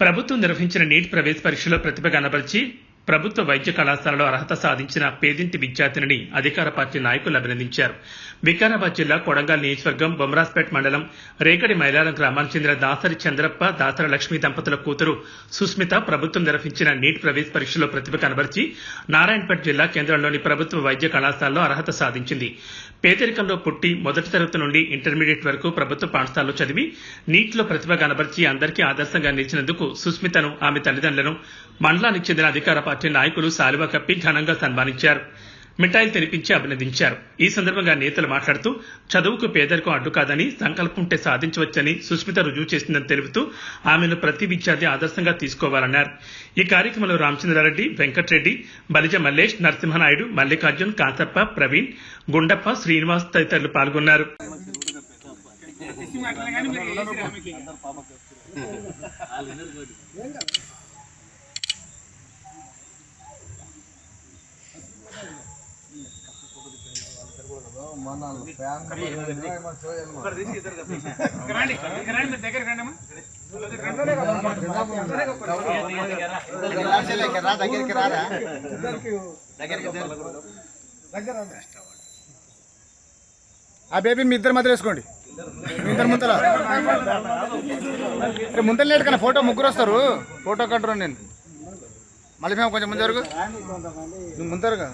ప్రభుత్వం నిర్వహించిన నీట్ ప్రవేశ పరీక్షలో ప్రతిభ కనబరిచి ప్రభుత్వ వైద్య కళాశాలలో అర్హత సాధించిన పేదింటి విద్యార్థినిని అధికార పార్టీ నాయకులు అభినందించారు. వికారాబాద్ జిల్లా కొడంగల్ నియోజకవర్గం బొమ్రాస్పేట్ మండలం రేకడి మైలారం గ్రామానికి చెందిన దాసరి చంద్రప్ప దాసర లక్ష్మి దంపతుల కూతురు సుస్మిత ప్రభుత్వం నిర్వహించిన నీట్ ప్రవేశ పరీక్షలో ప్రతిభ కనబరిచి నారాయణపేట జిల్లా కేంద్రంలోని ప్రభుత్వ వైద్య కళాశాలలో అర్హత సాధించింది. పేదరికంలో పుట్టి మొదటి తరగతి నుండి ఇంటర్మీడియట్ వరకు ప్రభుత్వ పాఠశాలలో చదివి నీట్లో ప్రతిభ కనబరిచి అందరికీ ఆదర్శంగా నిలిచినందుకు సుస్మితను ఆమె తల్లిదండ్రులను మండలానికి చెందిన అధికార పార్టీ నాయకులు సాలువా కప్పి ఘనంగా సన్మానించారు. మిఠాయిలు తినిపించి అభినందించారు. ఈ సందర్భంగా నేతలు మాట్లాడుతూ చదువుకు పేదరికం అడ్డు కాదని సంకల్పం ఉంటే సాధించవచ్చని సుస్మిత రుజువు చేసిందని తెలుపుతూ ఆమెను ప్రతి విద్యార్థి ఆదర్శంగా తీసుకోవాలన్నారు. ఈ కార్యక్రమంలో రామచంద్రారెడ్డి వెంకటరెడ్డి బలిజ మల్లేష్ నరసింహనాయుడు మల్లికార్జున్ కాంతప్ప ప్రవీణ్ గుండప్ప శ్రీనివాస్ తదితరులు పాల్గొన్నారు. మన దగ్గరికి రారా ఆ బేబీని మీ ఇద్దరు మధ్య వేసుకోండి. మీ ఇద్దరు రేపు ముందర లేట్ కన్నా ఫోటో ముగ్గురు వస్తారు. ఫోటో కంట్రోల్ నేను. మళ్ళీ మేము కొంచెం ముందు వరకు. నువ్వు ముందరగా